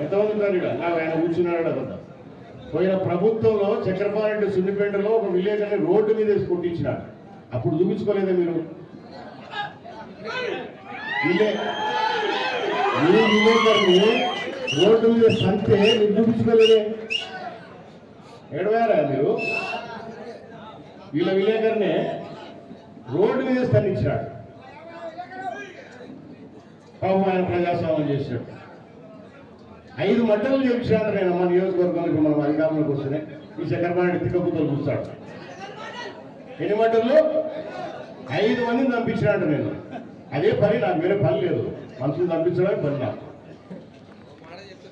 ఎంతమంది ఉన్నారు ఇక్కడ? నాకు ఆయన కూర్చున్నాడు అక్కడ. పోయిన ప్రభుత్వంలో చక్రపారెడ్డి సున్నిపేటలో ఒక విలేజ్ అనే రోడ్డు మీద వేసి కొట్టించినాడు అప్పుడు చూపించుకోలేదా మీరు? రోడ్డు మీద సంతే మీరు చూపించుకోలేదే. ఏడవారా మీరు? వీళ్ళ విలేకరునే రోడ్డు మీద స్తంభించినాడు పాపం ఆయన ప్రజాస్వామ్యం చేసినట్టు ఐదు మంటలు చెప్పాను నేను మన నియోజకవర్గానికి మనం అధికారంలోకి వస్తేనే. ఈ చక్రపాణి తిక్కపుతలు చూస్తాడు. ఎన్ని మంటలు ఐదు మందిని పంపించినాడు నేను. అదే పని నాకు వేరే పని లేదు. మనుషులు పంపించడమే పని నాకు.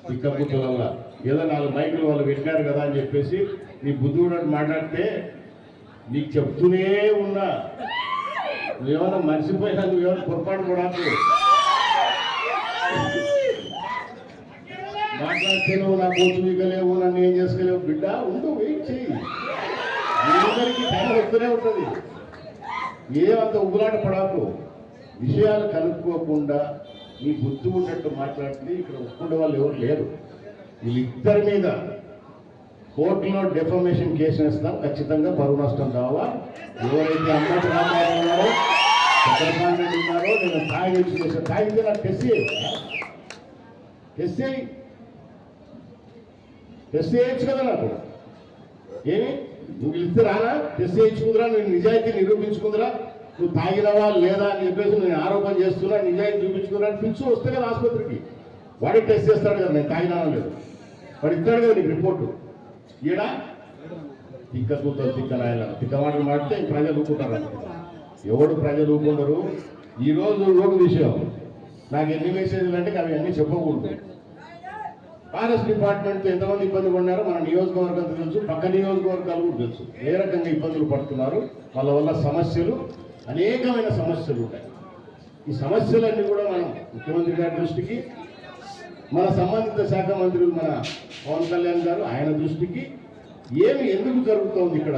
తిక్కపుతల వల్ల ఏదో నాలుగు మైకులు వాళ్ళు పెట్టినారు కదా అని చెప్పేసి నీ బుద్ధుడు మాట్లాడితే నీకు చెప్తూనే ఉన్నా. నువ్వేమన్నా మర్చిపోయినా నువ్వేమన్నా పొరపాటు కూడా మాట్లాడితే నా కోచు మీకలేవు నన్ను ఏం చేసుకోలేవు బిడ్డ ఉండు వెయిట్ చెయ్యి అందరికీ టైం వస్తూనే ఉంటుంది ఏమంత ఉగులాట పడాకు విషయాలు కనుక్కోకుండా నీ బుద్ధి ఉన్నట్టు మాట్లాడితే ఇక్కడ ఒప్పుకునే వాళ్ళు ఎవరు లేరు వీళ్ళిద్దరి మీద కోర్టులో డెఫర్మేషన్ కేసు వేస్తాం ఖచ్చితంగా పరువు నష్టం కావాలా ఎవరైతే అమ్మటి రామారావు ఉన్నారో చంద్రబాబు ఉన్నారో నేను తాగి చేసే తాగితే నాకు టెస్ట్ చేయి టెస్ట్ చేయి టెస్ట్ చేయొచ్చు కదా నాకు? ఏమి? నువ్వు ఇస్తే రానా? టెస్ట్ చేయించుకుందిరా నేను నిజాయితీ నిరూపించుకుందిరా. నువ్వు తాగినవా లేదా అని చెప్పేసి నేను ఆరోపణ చేస్తున్నా నిజాయితీ చూపించుకున్నా పిలిచి వస్తే కదా ఆసుపత్రికి. వాడే టెస్ట్ చేస్తాడు కదా నేను తాగినా లేదు. వాడు ఇస్తాడు కదా నీకు రిపోర్టు. ఈడా? తిక్క కూతురు తిక్క నాయన. తిక్క మాటలు మాడితే ప్రజలు ఊరుకుంటారు. ఎవడు ప్రజలు ఊపుకుంటారు ఈ రోజు ఒక విషయం. నాకు ఎన్ని మెసేజ్లు అంటే అవి అన్నీ చెప్పకూడదు. ఫారెస్ట్ డిపార్ట్మెంట్ ఎంతమంది ఇబ్బంది పడినారో మన నియోజకవర్గం తెలుసు పక్క నియోజకవర్గాలు కూడా తెలుసు. ఏ రకంగా ఇబ్బందులు పడుతున్నారు? వాళ్ళ వల్ల సమస్యలు అనేకమైన సమస్యలు ఉంటాయి. ఈ సమస్యలన్నీ కూడా మనం ముఖ్యమంత్రి గారి దృష్టికి మన సంబంధిత శాఖ మంత్రులు మన పవన్ కళ్యాణ్ గారు ఆయన దృష్టికి ఏమి ఎందుకు జరుగుతోంది ఇక్కడ?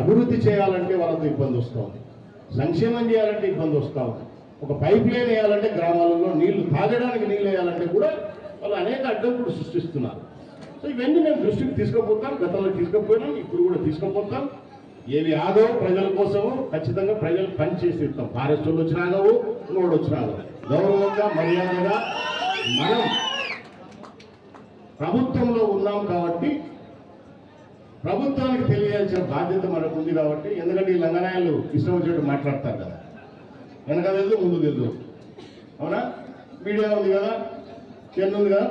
అభివృద్ధి చేయాలంటే వాళ్ళతో ఇబ్బంది వస్తుంది సంక్షేమం చేయాలంటే ఇబ్బంది వస్తూ ఉంది. ఒక పైప్ లైన్ వేయాలంటే గ్రామాలలో నీళ్ళు తాగడానికి నీళ్ళు వేయాలంటే కూడా వాళ్ళు అనేక అడ్డంకులు సృష్టిస్తున్నారు. సో ఇవన్నీ మేము దృష్టికి తీసుకుపోతాం గతంలో తీసుకుపోయినాం ఇప్పుడు కూడా తీసుకుపోతాం. ఏవి ఆదో ప్రజల కోసము ఖచ్చితంగా ప్రజలు పని చేసి ఇస్తాం. ఫారెస్టర్లు వాళ్ళు వచ్చినా ఆగవు ఇంకోటి వచ్చినా గౌరవంగా మర్యాదగా మనం ప్రభుత్వంలో ఉన్నాం కాబట్టి ప్రభుత్వానికి తెలియాల్సిన బాధ్యత మనకు ఉంది కాబట్టి ఎందుకంటే ఈ లంగనాయాలు ఇష్టం వచ్చినట్టు మాట్లాడతారు కదా. వెనక తెలుసు ముందు తెలుసు అవునా? మీడియా ఉంది కదా? చెల్లుంది కదా?